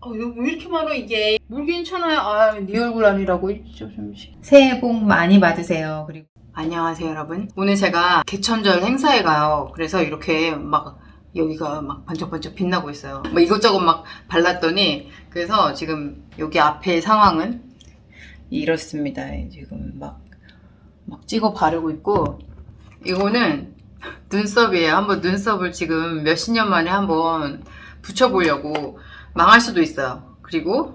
어, 이거 왜 이렇게 많아 이게? 뭘 괜찮아요? 아, 네 얼굴 아니라고 있죠, 잠시. 새해 복 많이 받으세요. 그리고 안녕하세요, 여러분. 오늘 제가 개천절 행사에 가요. 그래서 이렇게 막 여기가 막 반짝반짝 빛나고 있어요. 뭐 이것저것 막 발랐더니 그래서 지금 여기 앞에 상황은 이렇습니다. 지금 막, 막 찍어 바르고 있고 이거는 눈썹이에요. 한번 눈썹을 지금 몇십 년 만에 한번 붙여보려고 망할 수도 있어요. 그리고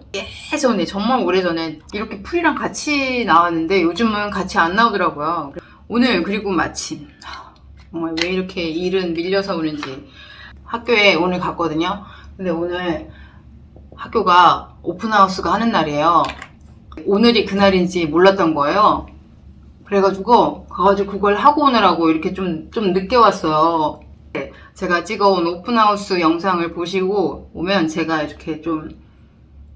예전에 정말 오래전에 이렇게 풀이랑 같이 나왔는데 요즘은 같이 안 나오더라고요. 오늘 그리고 마침 하, 정말 왜 이렇게 일은 밀려서 오는지 학교에 오늘 갔거든요. 근데 오늘 학교가 오픈하우스가 하는 날이에요. 오늘이 그날인지 몰랐던 거예요. 그래가지고 가가지고 그걸 하고 오느라고 이렇게 좀, 좀 늦게 왔어요. 제가 찍어온 오픈하우스 영상을 보시고 오면 제가 이렇게 좀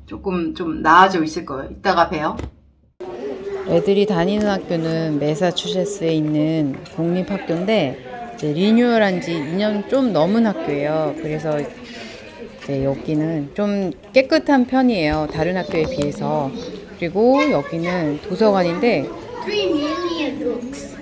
조금 좀 나아져 있을 거예요. 이따가 봬요. 애들이 다니는 학교는 매사추세츠에 있는 공립학교인데 이제 리뉴얼한 지 2년 좀 넘은 학교예요. 그래서 이제 여기는 좀 깨끗한 편이에요. 다른 학교에 비해서. 그리고 여기는 도서관인데 3 million books.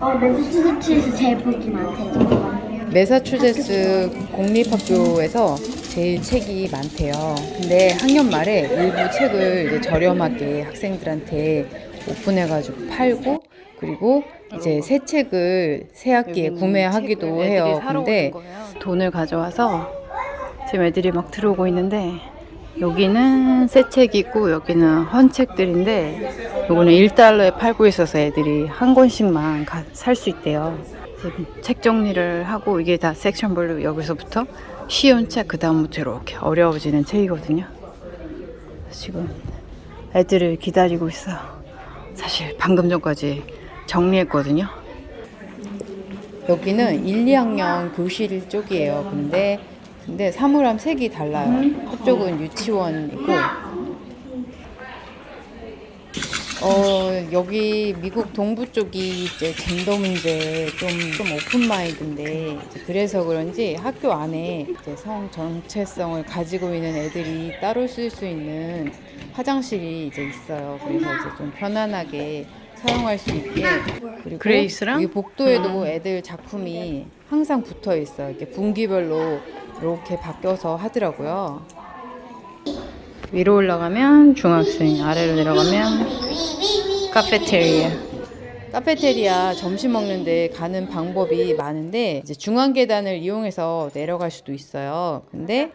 어, 매사추세츠에서 제일 복이 많대요. 매사추세츠 공립학교에서 제일 책이 많대요. 근데 학년 말에 일부 책을 이제 저렴하게 학생들한테 오픈해가지고 팔고 그리고 이제 새 책을 새 학기에 구매하기도 해요. 근데 돈을 가져와서 지금 애들이 막 들어오고 있는데 여기는 새 책이고 여기는 헌 책들인데 요거는 1달러에 팔고 있어서 애들이 한 권씩만 살 수 있대요. 책 정리를 하고 이게 다 섹션별로 여기서부터 쉬운 책 그다음부터 이렇게 어려워지는 책이거든요. 지금 애들을 기다리고 있어요. 사실 방금 전까지 정리했거든요. 여기는 1, 2학년 교실 쪽이에요. 근데 근데 사물함 색이 달라요. 한쪽은 유치원이고 어 여기 미국 동부 쪽이 이제 젠더 문제 좀, 좀 오픈 마인드인데 그래서 그런지 학교 안에 이제 성 정체성을 가지고 있는 애들이 따로 쓸 수 있는 화장실이 이제 있어요. 그래서 이제 좀 편안하게 사용할 수 있게 그리고 그레이스랑? 여기 복도에도 애들 작품이 항상 붙어 있어요. 이렇게 분기별로 이렇게 바뀌어서 하더라고요. 위로 올라가면 중학생, 아래로 내려가면 카페테리아. 카페테리아 점심 먹는데 가는 방법이 많은데 이제 중앙 계단을 이용해서 내려갈 수도 있어요. 근데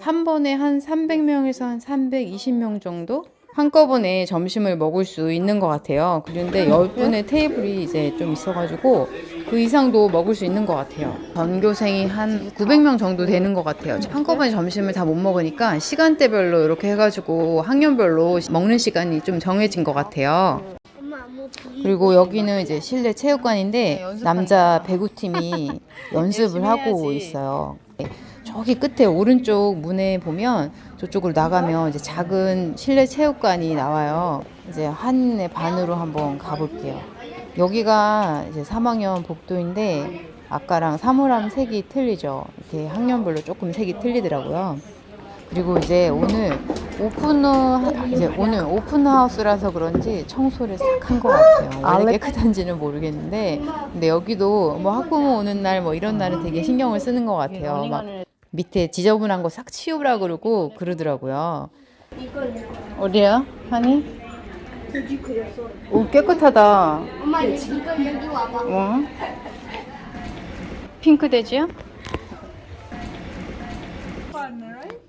한 번에 한 300명에서 한 320명 정도 한꺼번에 점심을 먹을 수 있는 것 같아요. 그런데 10분의 테이블이 이제 좀 있어가지고 그 이상도 먹을 수 있는 것 같아요. 전교생이 한 900명 정도 되는 것 같아요. 한꺼번에 점심을 다 못 먹으니까 시간대별로 이렇게 해가지고 학년별로 먹는 시간이 좀 정해진 것 같아요. 그리고 여기는 이제 실내 체육관인데 남자 배구팀이 연습을 하고 있어요. 저기 끝에 오른쪽 문에 보면 저쪽으로 나가면 이제 작은 실내 체육관이 나와요. 이제 한인의 반으로 한번 가볼게요. 여기가 이제 3학년 복도인데 아까랑 사물함 색이 틀리죠. 이렇게 학년별로 조금 색이 틀리더라고요. 그리고 이제 오늘 오픈 이제 오늘 오픈 하우스라서 그런지 청소를 싹 한 것 같아요. 원래 깨끗한지는 모르겠는데 근데 여기도 뭐 학부모 오는 날 뭐 이런 날은 되게 신경을 쓰는 것 같아요. 막 밑에 지저분한 거 싹 치우라 그러고 그러더라고요. 어디야, 하니? 굳이 그렸어. 오 깨끗하다. 엄마 이거 여기 와봐. 어? 핑크 돼지야?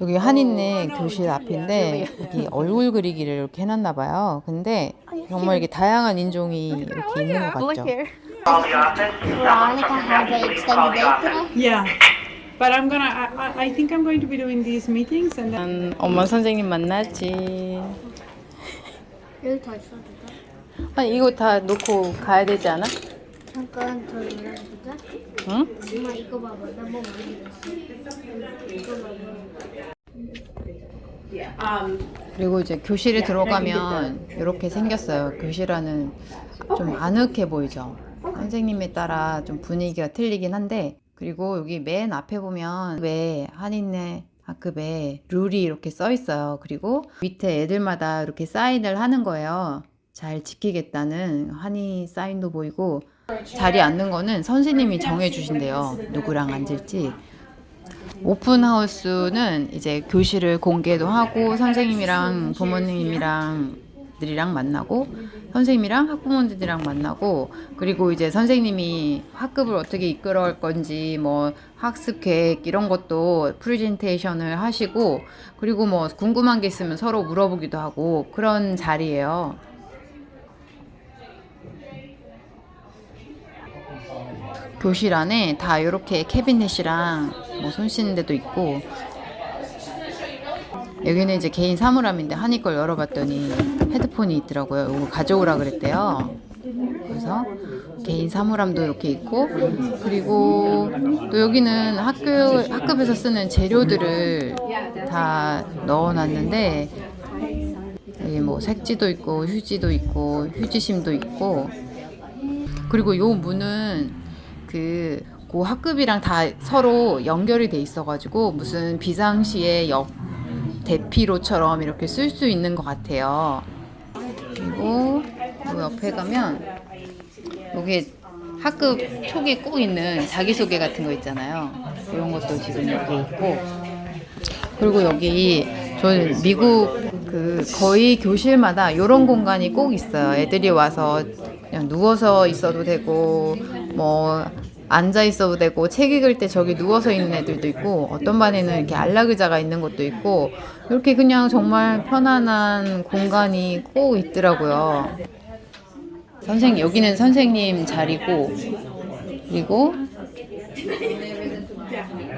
여기 한인네 교실 앞인데 여기 얼굴 그리기를 이렇게 해놨나 봐요. 근데 정말 이게 다양한 인종이 이렇게 있는 것 같죠. Veronica have an extended day today. Yeah. But I'm gonna, I, I- I think I'm going to be doing these meetings and then. 난 엄마 선생님 만났지. 여기 더 있어 누가? 아니 이거 다 놓고 가야 되지 않아? 잠깐 더 놀아주자. 응? 엄마 이거 봐봐. 나뭐 그렸어. 이거 봐봐. 그리고 이제 교실에 들어가면 이렇게 생겼어요. 교실안은 좀 아늑해 보이죠. 선생님에 따라 좀 분위기가 틀리긴 한데 그리고 여기 맨 앞에 보면 왜 한인네 학급에 룰이 이렇게 써 있어요. 그리고 밑에 애들마다 이렇게 사인을 하는 거예요. 잘 지키겠다는 한이 사인도 보이고 자리 앉는 거는 선생님이 정해 주신대요. 누구랑 앉을지. 오픈하우스는 이제 교실을 공개도 하고 선생님이랑 부모님이랑 들이랑 만나고 선생님이랑 학부모들이랑 만나고 그리고 이제 선생님이 학급을 어떻게 이끌어갈 건지 뭐 학습 계획 이런 것도 프레젠테이션을 하시고 그리고 뭐 궁금한 게 있으면 서로 물어보기도 하고 그런 자리예요. 교실 안에 다 이렇게 캐비넷이랑 뭐 손 씻는 데도 있고 여기는 이제 개인 사물함인데 한이 걸 열어봤더니 헤드폰이 있더라고요. 이거 가져오라 그랬대요. 그래서 개인 사물함도 이렇게 있고 그리고 또 여기는 학교 학급에서 쓰는 재료들을 다 넣어놨는데 여기 뭐 색지도 있고 휴지도 있고 휴지심도 있고 그리고 요 문은 그, 그 학급이랑 다 서로 연결이 돼 있어가지고 무슨 비상시에 옆 대피로처럼 이렇게 쓸 수 있는 것 같아요. 그리고 요 옆에 가면 여기 학급 촉에 꼭 있는 자기소개 같은 거 있잖아요. 이런 것도 지금 여기 있고 그리고 여기 저는 미국 그 거의 교실마다 이런 공간이 꼭 있어요. 애들이 와서 그냥 누워서 있어도 되고 뭐 앉아 있어도 되고 책 읽을 때 저기 누워서 있는 애들도 있고 어떤 반에는 이렇게 안락 의자가 있는 것도 있고 이렇게 그냥 정말 편안한 공간이 꼭 있더라고요. 선생 여기는 선생님 자리고 그리고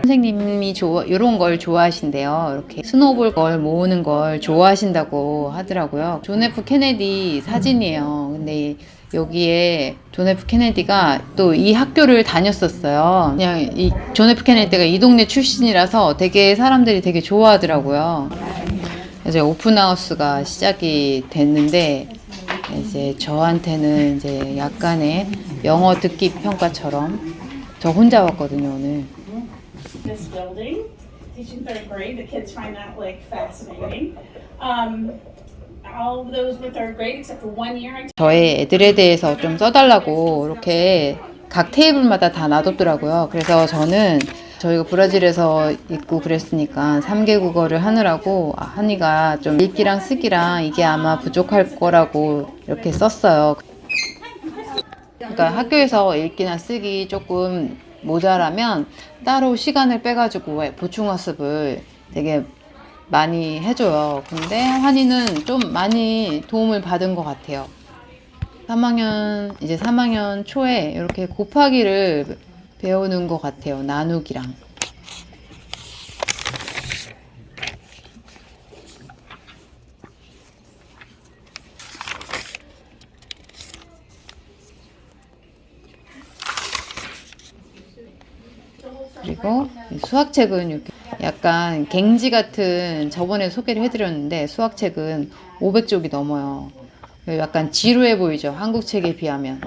선생님이 좋아 이런 걸 좋아하신대요. 이렇게 스노볼 걸 모으는 걸 좋아하신다고 하더라고요. 존 F 케네디 사진이에요. 근데 여기에 존 F 케네디가 또 이 학교를 다녔었어요. 그냥 이 존 F 케네디가 이 동네 출신이라서 되게 사람들이 되게 좋아하더라고요. 이제 오픈하우스가 시작이 됐는데 이제 저한테는 이제 약간의 영어 듣기 평가처럼 저 혼자 왔거든요 오늘. teaching third grade. The kids find that like fascinating. Um, 저의 애들에 대해서 좀 써달라고 이렇게 각 테이블마다 다 놔뒀더라고요. 그래서 저는 저희가 브라질에서 있고 그랬으니까 3개 국어를 하느라고 아, 한이가 좀 읽기랑 쓰기랑 이게 아마 부족할 거라고 이렇게 썼어요. 그러니까 학교에서 읽기나 쓰기 조금 모자라면 따로 시간을 빼가지고 보충 학습을 되게 많이 해줘요. 근데 환희는 좀 많이 도움을 받은 것 같아요. 3학년, 이제 3학년 초에 이렇게 곱하기를 배우는 것 같아요. 나누기랑. 그리고 이 수학책은 이렇게 약간 갱지 같은 저번에 소개를 해드렸는데 수학책은 500쪽이 넘어요. 약간 지루해 보이죠. 한국 책에 비하면.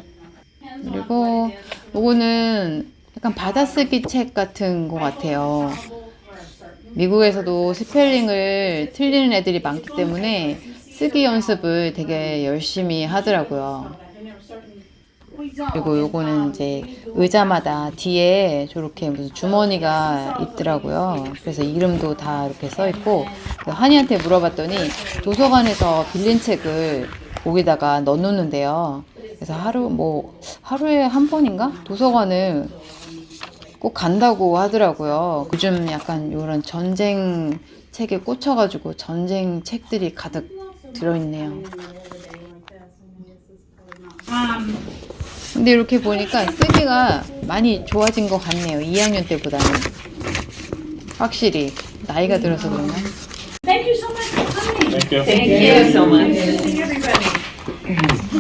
그리고 요거는 약간 받아쓰기 책 같은 것 같아요. 미국에서도 스펠링을 틀리는 애들이 많기 때문에 쓰기 연습을 되게 열심히 하더라고요. 그리고 요거는 이제 의자마다 뒤에 저렇게 무슨 주머니가 있더라고요. 그래서 이름도 다 이렇게 써 있고 한이한테 물어봤더니 도서관에서 빌린 책을 거기다가 넣어놓는데요. 그래서 하루 뭐 하루에 한 번인가 도서관을 꼭 간다고 하더라고요. 요즘 약간 이런 전쟁 책에 꽂혀가지고 전쟁 책들이 가득 들어있네요. 근데 이렇게 보니까 쓰기가 많이 좋아진 것 같네요. 2학년 때보다는. 확실히 나이가 들어서 그런가? Thank you so much for coming. Thank you. Thank you so much. Seeing everybody.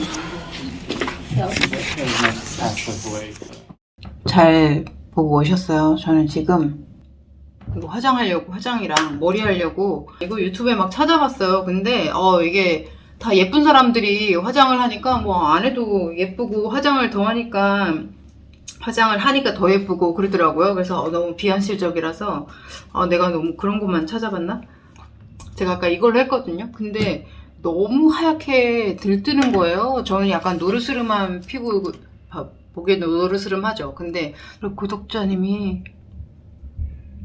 잘 보고 오셨어요. 저는 지금 이거 화장하려고 화장이랑 머리 하려고 이거 유튜브에 막 찾아봤어요. 근데 어 이게 다 예쁜 사람들이 화장을 하니까 뭐 안 해도 예쁘고 화장을 더 하니까 화장을 하니까 더 예쁘고 그러더라고요. 그래서 어, 너무 비현실적이라서 어, 내가 너무 그런 것만 찾아봤나? 제가 아까 이걸로 했거든요. 근데 너무 하얗게 들뜨는 거예요. 저는 약간 노르스름한 피부 봐- 보기에 노르스름하죠. 근데 구독자님이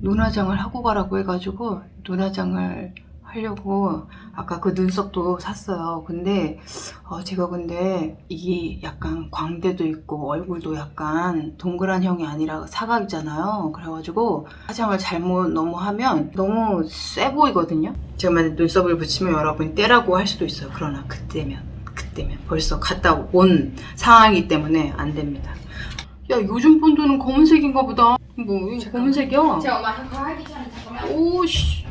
눈화장을 하고 가라고 해가지고 눈화장을 하려고 아까 그 눈썹도 샀어요. 근데 어, 제가 근데 이게 약간 광대도 있고 얼굴도 약간 동그란 형이 아니라 사각이잖아요. 그래가지고 화장을 잘못 너무 하면 너무 쎄 보이거든요. 제가 만약 눈썹을 붙이면 여러분이 떼라고 할 수도 있어요. 그러나 그때면 그때면 벌써 갔다 온 상황이기 때문에 안 됩니다. 야 요즘 본드는 검은색인가 보다. 뭐 이거 검은색이야? 제가 엄마 그거 하기 전에 잠깐만. 오씨.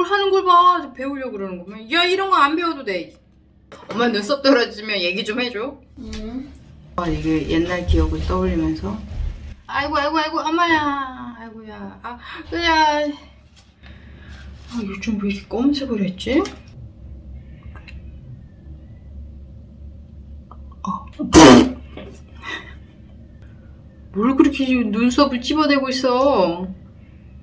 뭘 하는 걸 봐. 배우려고 그러는 거면. 야, 이런 거 안 배워도 돼. 엄마 눈썹 떨어지면 얘기 좀 해줘. 아, 이게 옛날 기억을 떠올리면서. 아이고, 아이고, 아이고, 엄마야. 아이고야. 아, 으야. 아, 요즘 왜 이렇게 검은색을 했지? 어. 뭘 그렇게 눈썹을 찝어대고 있어?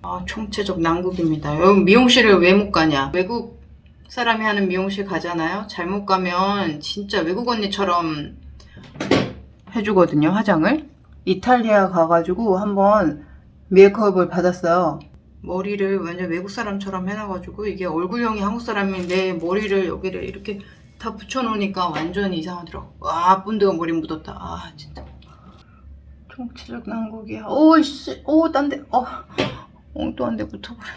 아, 총체적 난국입니다. 여기 미용실을 왜 못 가냐? 외국 사람이 하는 미용실 가잖아요? 잘못 가면 진짜 외국 언니처럼 해주거든요, 화장을. 이탈리아 가가지고 한번 메이크업을 받았어요. 머리를 완전 외국 사람처럼 해놔가지고 이게 얼굴형이 한국 사람인데 머리를 여기를 이렇게 다 붙여놓으니까 완전 이상하더라고. 와, 본드가 머리 묻었다. 아, 진짜. 총체적 난국이야. 오이씨, 오, 딴 데, 어. 엉뚱 한 데 붙어버려.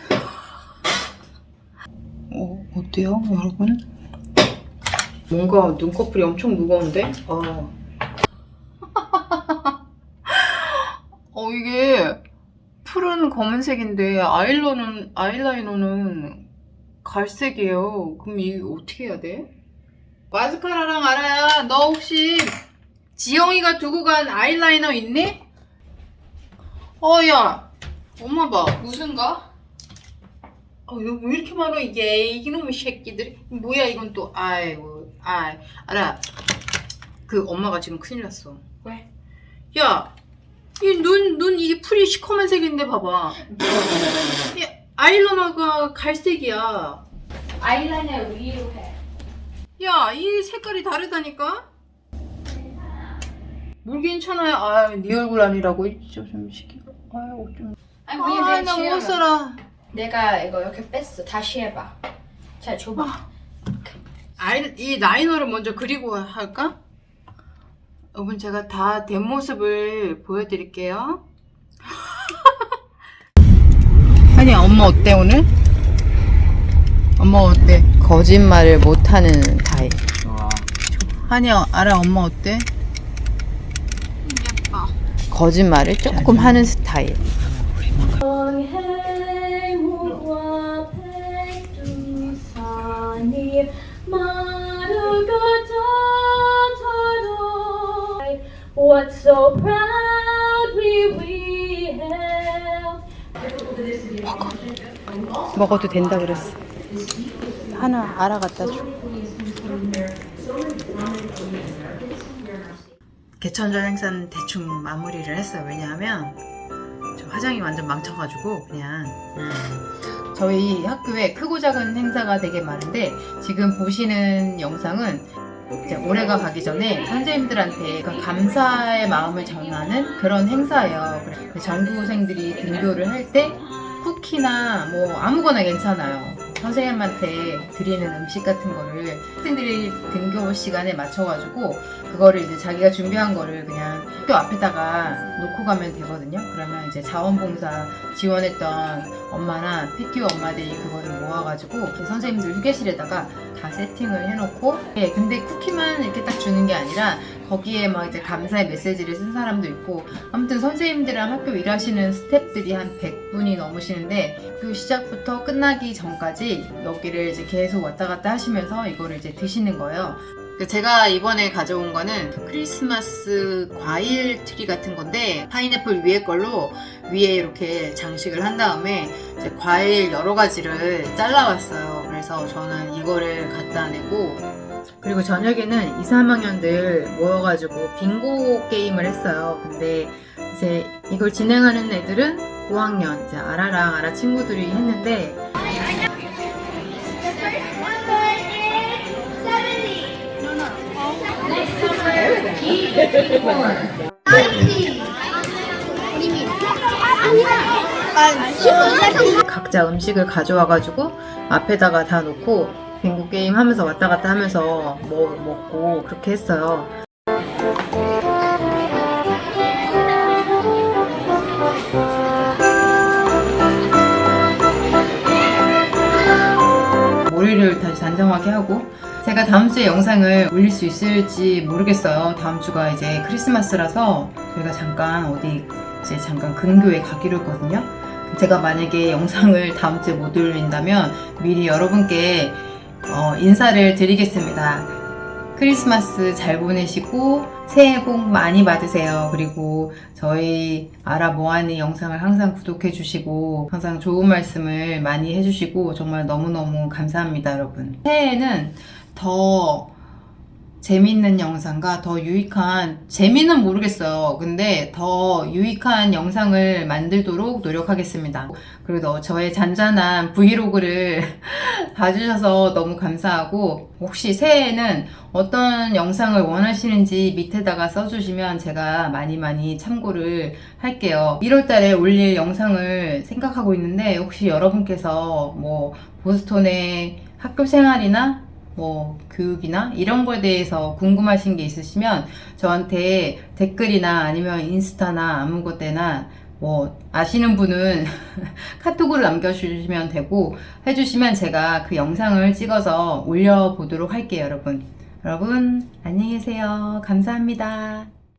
어, 어때요, 여러분? 뭔가 눈꺼풀이 엄청 무거운데? 어. 어, 이게 풀은 검은색인데 아이라이너는, 아이라이너는 갈색이에요. 그럼 이게 어떻게 해야 돼? 마스카라랑 알아야 너 혹시 지영이가 두고 간 아이라이너 있니? 어, 야. 엄마 봐. 무슨 거? 어, 이거 왜 이렇게 많아, 이게. 이놈의 새끼들이. 뭐야, 이건 또. 아이고, 아이. 알아. 그 엄마가 지금 큰일 났어. 왜? 야, 이 눈, 눈, 이게 풀이 시커먼 색인데 봐봐. 이 아이라이너가 갈색이야. 아이라이너 위로 해. 야, 이 색깔이 다르다니까? 뭘 괜찮아요? 아유, 네 얼굴 아니라고. 좀 시키고. 아유, 어쩜. 아니 아, 왜냐면 내가 나못 살아. 내가 이거 이렇게 뺐어. 다시 해봐. 자 줘봐. 아이, 이 라이너를 먼저 그리고 할까? 여러분 제가 다된 모습을 보여드릴게요. 아니 엄마 어때 오늘? 엄마 어때? 거짓말을 못하는 타입. 한이 알아 엄마 어때? 예뻐. 거짓말을 조금 하는 스타일. What so proudly we held 먹어도 된다 그랬어. 하나 알아 갖다 줘. 개천절 행사는 대충 마무리를 했어요. 왜냐하면 저 화장이 완전 망쳐가지고 그냥 음. 저희 학교에 크고 작은 행사가 되게 많은데 지금 보시는 영상은 이제 올해가 가기 전에 선생님들한테 그 감사의 마음을 전하는 그런 행사예요. 전교생들이 등교를 할 때 쿠키나 뭐 아무거나 괜찮아요. 선생님한테 드리는 음식 같은 거를 학생들이 등교 시간에 맞춰가지고 그거를 이제 자기가 준비한 거를 그냥 학교 앞에다가 놓고 가면 되거든요. 그러면 이제 자원봉사 지원했던 엄마나 PTO 엄마들이 그거를 모아가지고 선생님들 휴게실에다가 다 세팅을 해놓고 예, 근데 쿠키만 이렇게 딱 주는 게 아니라 거기에 막 이제 감사의 메시지를 쓴 사람도 있고 아무튼 선생님들이랑 학교 일하시는 스태프들이 한 100분이 넘으시는데 그 시작부터 끝나기 전까지 여기를 이제 계속 왔다 갔다 하시면서 이거를 이제 드시는 거예요. 그 제가 이번에 가져온 거는 크리스마스 과일 트리 같은 건데 파인애플 위에 걸로 위에 이렇게 장식을 한 다음에 과일 여러 가지를 잘라왔어요. 그래서 저는 이거를 갖다 내고 그리고 저녁에는 2, 3학년들 모여가지고 빙고 게임을 했어요. 근데 이제 이걸 진행하는 애들은 5학년, 이제 아라랑 아라 친구들이 했는데 각자 음식을 가져와가지고 앞에다가 다 놓고 빙고 게임 하면서 왔다 갔다 하면서 뭐 먹고 그렇게 했어요. 머리를 다시 단정하게 하고 제가 다음 주에 영상을 올릴 수 있을지 모르겠어요. 다음 주가 이제 크리스마스라서 저희가 잠깐 어디 이제 잠깐 근교에 가기로 했거든요. 제가 만약에 영상을 다음 주에 못 올린다면 미리 여러분께 어, 인사를 드리겠습니다. 크리스마스 잘 보내시고 새해 복 많이 받으세요. 그리고 저희 아라 모아니 영상을 항상 구독해 주시고 항상 좋은 말씀을 많이 해주시고 정말 너무너무 감사합니다, 여러분. 새해에는 더 재밌는 영상과 더 유익한 재미는 모르겠어요. 근데 더 유익한 영상을 만들도록 노력하겠습니다. 그리고 저의 잔잔한 브이로그를 봐주셔서 너무 감사하고 혹시 새해에는 어떤 영상을 원하시는지 밑에다가 써주시면 제가 많이 많이 참고를 할게요. 1월달에 올릴 영상을 생각하고 있는데 혹시 여러분께서 뭐 보스톤의 학교 생활이나 뭐 교육이나 이런 거에 대해서 궁금하신 게 있으시면 저한테 댓글이나 아니면 인스타나 아무 것때나 뭐 아시는 분은 카톡으로 남겨주시면 되고 해주시면 제가 그 영상을 찍어서 올려보도록 할게요 여러분. 여러분 안녕히 계세요. 감사합니다